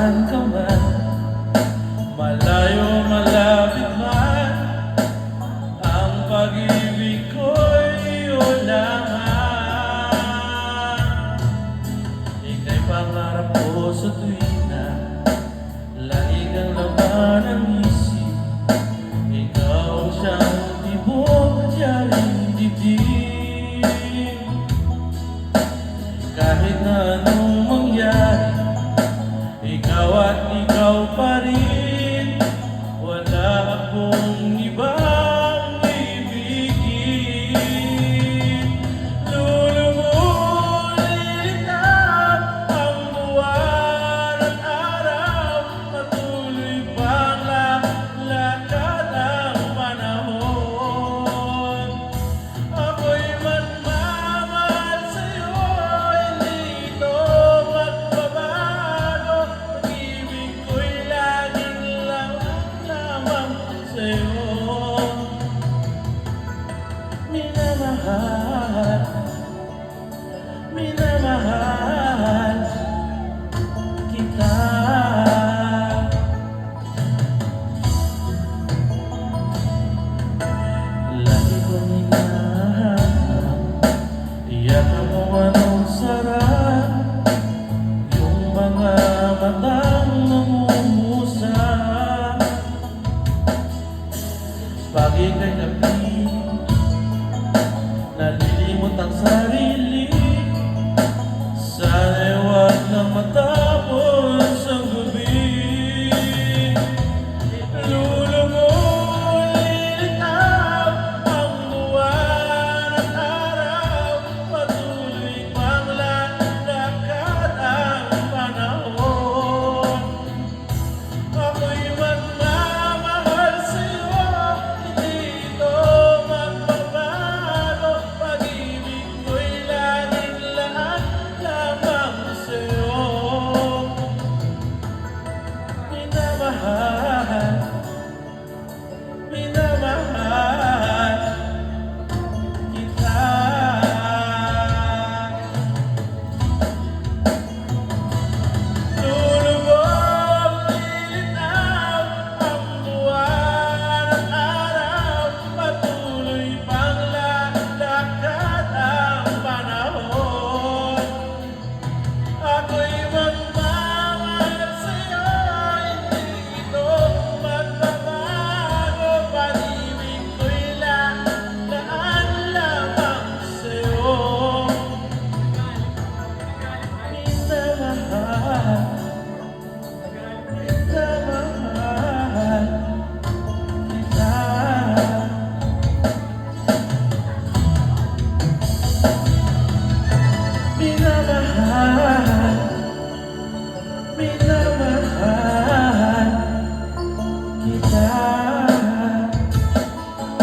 nasaan ka man, malayo malapit man, ang pag-ibig ko'y lahat. Ika'y pangarap ko sa tuwina Laig ang laman ng isip. Ikaw ang siyang tibok na diyaring dibdib Kahit na anong Minamaha Minamaha Bagay na napili